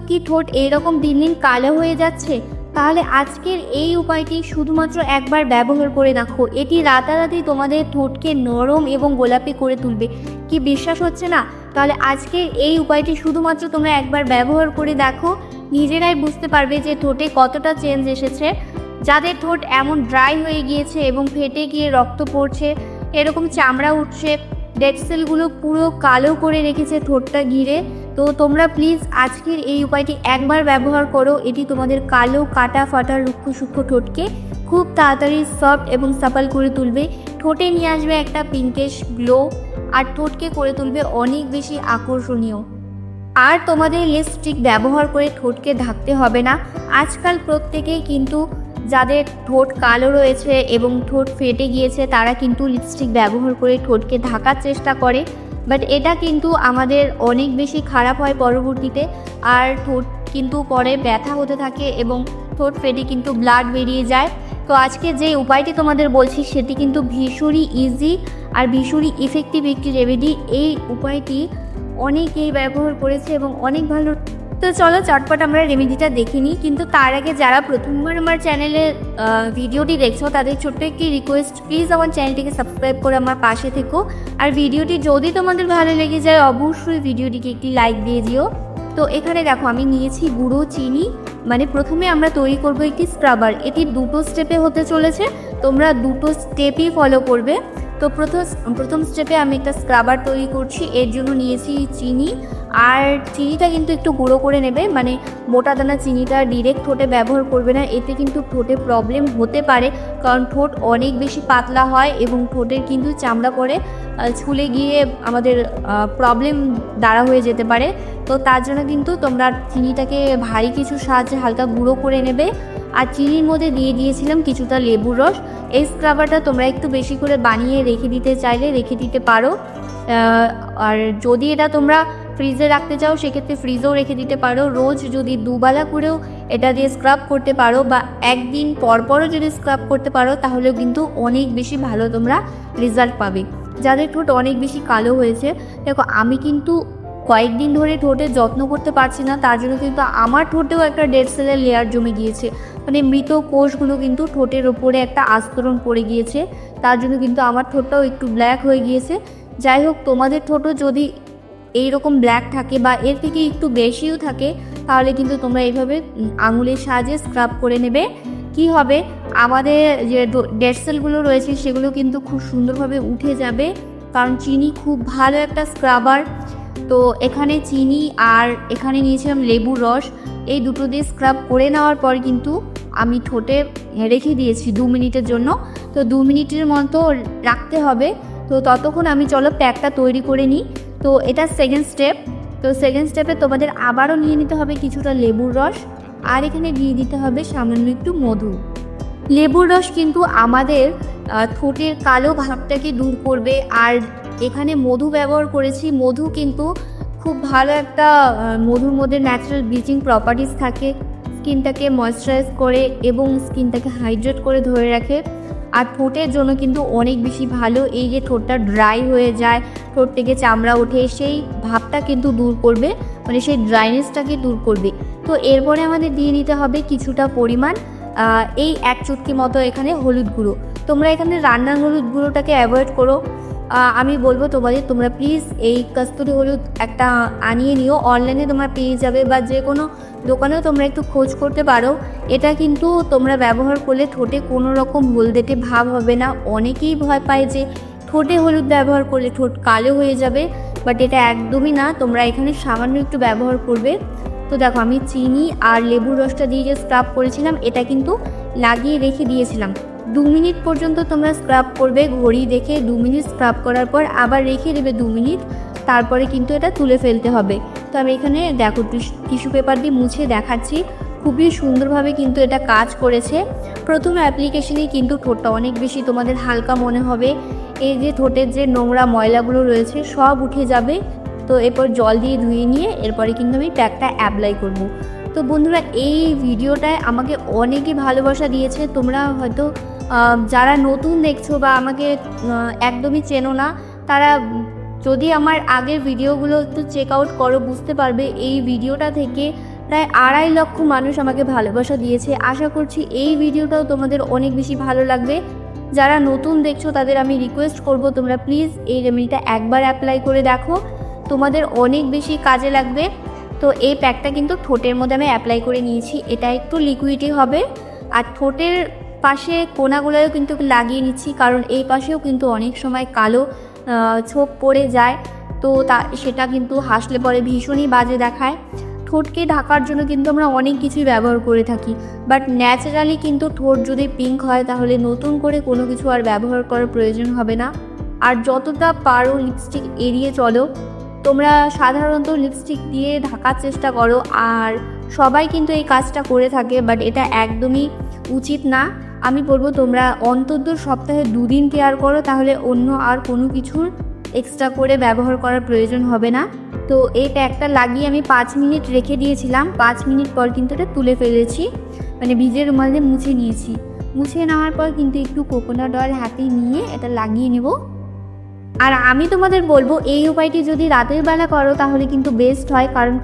কি ঠোঁট এইরকম দিন দিন কালো হয়ে যাচ্ছে? তাহলে আজকের এই উপায়টি শুধুমাত্র একবার ব্যবহার করে দেখো। এটি রাতারাতি তোমাদের ঠোঁটকে নরম এবং গোলাপি করে তুলবে। কি বিশ্বাস হচ্ছে না? তাহলে আজকের এই উপায়টি শুধুমাত্র তোমরা একবার ব্যবহার করে দেখো। নিজেরাই বুঝতে পারবে যে ঠোঁটে কতটা চেঞ্জ এসেছে। যাদের ঠোঁট এমন ড্রাই হয়ে গিয়েছে এবং ফেটে গিয়ে রক্ত পড়ছে, এরকম চামড়া উঠছে ডেড সেলগুলো পুরো কালো করে রেখেছে ঠোঁটটা ঘিরে। তো তোমরা প্লিজ আজকের এই উপায়টি একবার ব্যবহার করো। এটি তোমাদের কালো, কাটা, ফাটা, রুক্ষ, সূক্ষ্ম ঠোঁটকে খুব তাড়াতাড়ি সফট এবং সাপাল করে তুলবে। ঠোঁটে নিয়ে আসবে একটা পিঙ্কেশ গ্লো আর ঠোঁটকে করে তুলবে অনেক বেশি আকর্ষণীয়। আর তোমাদের লিপস্টিক ব্যবহার করে ঠোঁটকে ঢাকতে হবে না। আজকাল প্রত্যেকেই কিন্তু যাদের ঠোঁট কালো রয়েছে এবং ঠোঁট ফেটে গিয়েছে, তারা কিন্তু লিপস্টিক ব্যবহার করে ঠোঁটকে ঢাকার চেষ্টা করে। বাট এটা কিন্তু আমাদের অনেক বেশি খারাপ হয় পরবর্তীতে। আর ঠোঁট কিন্তু পরে ব্যথা হতে থাকে এবং ঠোঁট ফেটে কিন্তু ব্লাড বেরিয়ে যায়। তো আজকে যে উপায়টি তোমাদের বলছি, সেটি কিন্তু ভীষণই ইজি আর ভীষণই ইফেক্টিভ একটি রেমেডি এই উপায়টি অনেকেই ব্যবহার করেছে এবং অনেক ভালো তো চলো চটপট আমরা রেমেডিটা দেখে নিই। কিন্তু তার আগে যারা প্রথমবার আমার চ্যানেলে ভিডিওটি দেখছ, তাদের ছোট্ট একটি রিকোয়েস্ট প্লিজ আমার চ্যানেলটিকে সাবস্ক্রাইব করে আমার পাশে থেকো। আর ভিডিওটি যদি তোমাদের ভালো লেগে যায়, অবশ্যই ভিডিওটিকে একটি লাইক দিয়ে দিও। তো এখানে দেখো, আমি নিয়েছি গুঁড়ো, চিনি। মানে প্রথমে আমরা তৈরি করব একটি স্ক্রাবার এটি দুটো স্টেপে হতে চলেছে। তোমরা দুটো স্টেপই ফলো করবে। তো প্রথম প্রথম স্টেপে আমি একটা স্ক্রাবার তৈরি করছি। এর জন্য নিয়েছি চিনি। আর চিনিটা কিন্তু একটু গুঁড়ো করে নেবে মানে মোটা দানা চিনিটা ডিরেক্ট ঠোঁটে ব্যবহার করবে না এতে কিন্তু ঠোঁটে প্রবলেম হতে পারে কারণ ঠোঁট অনেক বেশি পাতলা হয় এবং ঠোঁটের কিন্তু চামড়া আহ, ছুলে গিয়ে আমাদের প্রবলেম দাঁড়া হয়ে যেতে পারে। তো তার জন্য কিন্তু তোমরা চিনিটাকে ভারী কিছু সাহায্যে হালকা গুঁড়ো করে নেবে। আর চিনির মধ্যে দিয়ে দিয়েছিলাম কিছুটা লেবুর রস। এই স্ক্রাবারটা তোমরা একটু বেশি করে বানিয়ে রেখে দিতে চাইলে রেখে দিতে পারো। আর যদি এটা তোমরা ফ্রিজে রাখতে চাও, সেক্ষেত্রে ফ্রিজেও রেখে দিতে পারো। রোজ যদি দুবেলা করেও এটা দিয়ে স্ক্রাব করতে পারো বা একদিন পর পরও যদি স্ক্রাব করতে পারো, তাহলেও কিন্তু অনেক বেশি ভালো তোমরা রেজাল্ট পাবে। যাদের ঠোঁট অনেক বেশি কালো হয়েছে, দেখো আমি কিন্তু কয়েকদিন ধরে ঠোঁটের যত্ন করতে পারছি না, তার জন্য কিন্তু আমার ঠোঁটেও একটা ডেড সেলের লেয়ার জমে গিয়েছে। মানে মৃত কোষগুলো কিন্তু ঠোঁটের ওপরে একটা আস্তরণ পড়ে গিয়েছে, তার জন্য কিন্তু আমার ঠোঁটটাও একটু ব্ল্যাক হয়ে গিয়েছে। যাই হোক, তোমাদের ঠোঁটও যদি এই রকম ব্ল্যাক থাকে বা এর থেকে একটু বেশিও থাকে, তাহলে কিন্তু তোমরা এইভাবে আঙুলের সাহায্যে স্ক্রাব করে নেবে। কি হবে? আমাদের যে ডেড সেলগুলো রয়েছে, সেগুলো কিন্তু খুব সুন্দরভাবে উঠে যাবে, কারণ চিনি খুব ভালো একটা স্ক্রাবার তো এখানে চিনি আর এখানে নিয়েছিলাম লেবুর রস, এই দুটো দিয়ে স্ক্রাব করে নেওয়ার পর কিন্তু আমি ঠোঁটে রেখে দিয়েছি দু মিনিটের জন্য। তো দু মিনিটের মতো রাখতে হবে। তো ততক্ষণ আমি, চলো প্যাকটা তৈরি করে নিই। তো এটা সেকেন্ড স্টেপ তো সেকেন্ড স্টেপে তোমাদের আবারও নিয়ে নিতে হবে কিছুটা লেবুর রস আর এখানে দিয়ে দিতে হবে সামান্য একটু মধু। লেবুর রস কিন্তু আমাদের ঠোঁটের কালো ভাবটাকে দূর করবে। আর এখানে মধু ব্যবহার করেছি। মধু কিন্তু খুব ভালো একটা মধুর মধ্যে ন্যাচারাল ব্লিচিং প্রপার্টিস থাকে। স্কিনটাকে ময়শ্চারাইজ করে এবং স্কিনটাকে হাইড্রেট করে ধরে রাখে। আর ঠোঁটের জন্য কিন্তু অনেক বেশি ভালো। এই যে ঠোঁটটা ড্রাই হয়ে যায়, ঠোঁট থেকে চামড়া ওঠে, সেই ভাবটা কিন্তু দূর করবে মানে সেই ড্রাইনেসটাকে দূর করবে। তো এরপরে আমাদের দিয়ে নিতে হবে কিছুটা পরিমাণ এই এক চুটকি মতো এখানে হলুদ গুঁড়ো। তোমরা এখানে রান্নার হলুদ গুঁড়োটাকে অ্যাভয়েড করো। আমি বলব তোমাদের, তোমরা প্লিজ এই কস্তুরি হলুদ একটা আনিয়ে নিও। অনলাইনে তোমরা পেয়ে যাবে বা যে কোনো দোকানেও তোমরা একটু খোঁজ করতে পারো। এটা কিন্তু তোমরা ব্যবহার করলে ঠোঁটে কোনো রকম হলদেটে ভাব হবে না। অনেকেই ভয় পায় যে ঠোঁটে হলুদ ব্যবহার করলে ঠোঁট কালো হয়ে যাবে বাট এটা একদমই না। তোমরা এখানে সামান্য একটু ব্যবহার করবে। তো দেখো, আমি চিনি আর লেবুর রসটা দিয়ে যে স্ক্রাব করেছিলাম, এটা কিন্তু লাগিয়ে রেখে দিয়েছিলাম। দু মিনিট পর্যন্ত তোমরা স্ক্রাব করবে, ঘড়ি দেখে দু মিনিট স্ক্রাব করার পর আবার রেখে দেবে দু মিনিট, তারপরে কিন্তু এটা তুলে ফেলতে হবে। তো আমি এখানে দেখো টিস্যু পেপার দিয়ে মুছে দেখাচ্ছি, খুবই সুন্দরভাবে কিন্তু এটা কাজ করেছে। প্রথম অ্যাপ্লিকেশনে কিন্তু ঠোঁটটা অনেক বেশি তোমাদের হালকা মনে হবে। এই যে ঠোঁটের যে নোংরা ময়লাগুলো রয়েছে, সব উঠে যাবে। তো এরপর জল দিয়ে ধুয়ে নিয়ে এরপরে কিন্তু আমি প্যাকটা অ্যাপ্লাই করব। তো বন্ধুরা, এই ভিডিওটায় আমাকে অনেকে ভালোবাসা দিয়েছে, তোমরা হয়তো যারা নতুন দেখছ বা আমাকে একদমই চেনো না, তারা যদি আমার আগের ভিডিওগুলো একটু চেক আউট করো, বুঝতে পারবে এই ভিডিওটা থেকে প্রায় আড়াই লক্ষ মানুষ আমাকে ভালোবাসা দিয়েছে। আশা করছি এই ভিডিওটাও তোমাদের অনেক বেশি ভালো লাগবে। যারা নতুন দেখছ, তাদের আমি রিকোয়েস্ট করব, তোমরা প্লিজ এই রেমেডিটা একবার অ্যাপ্লাই করে দেখো। তোমাদের অনেক বেশি কাজে লাগবে। তো এই প্যাকটা কিন্তু ঠোঁটের মধ্যে আমি অ্যাপ্লাই করে নিয়েছি। এটা একটু লিকুইডই হবে। আর ঠোঁটের পাশে কোনাগুলোও কিন্তু লাগিয়ে নিচ্ছি, কারণ এই পাশেও কিন্তু অনেক সময় কালো ছোপ পড়ে যায়। তো তা, সেটা কিন্তু হাসলে পরে ভীষণই বাজে দেখায়। ঠোঁটকে ঢাকার জন্য কিন্তু আমরা অনেক কিছুই ব্যবহার করে থাকি। বাট ন্যাচারালি কিন্তু ঠোঁট যদি পিঙ্ক হয়, তাহলে নতুন করে কোনো কিছু আর ব্যবহার করার প্রয়োজন হবে না। আর যতটা পারো লিপস্টিক এড়িয়ে চলো। তোমরা সাধারণত লিপস্টিক দিয়ে ঢাকার চেষ্টা করো। আর সবাই কিন্তু এই কাজটা করে থাকে, বাট এটা একদমই উচিত না। আমি বলব তোমরা অন্তত সপ্তাহে দুদিন কেয়ার করো, তাহলে অন্য আর কোনো কিছুর এক্সট্রা করে ব্যবহার করার প্রয়োজন হবে না। তো এই প্যাকটা লাগিয়ে আমি পাঁচ মিনিট রেখে দিয়েছিলাম। পাঁচ মিনিট পর কিন্তু এটা তুলে ফেলেছি। মানে ভিজে রুমাল দিয়ে মুছে নিয়েছি। মুছে নেওয়ার পর কিন্তু একটু কোকোনাট অয়েল হাতে নিয়ে এটা লাগিয়ে নেব। আর আমি তোমাদের বলব, এই উপায়টি যদি রাতের বেলা করো, তাহলে কিন্তু বেস্ট হয়। কারণ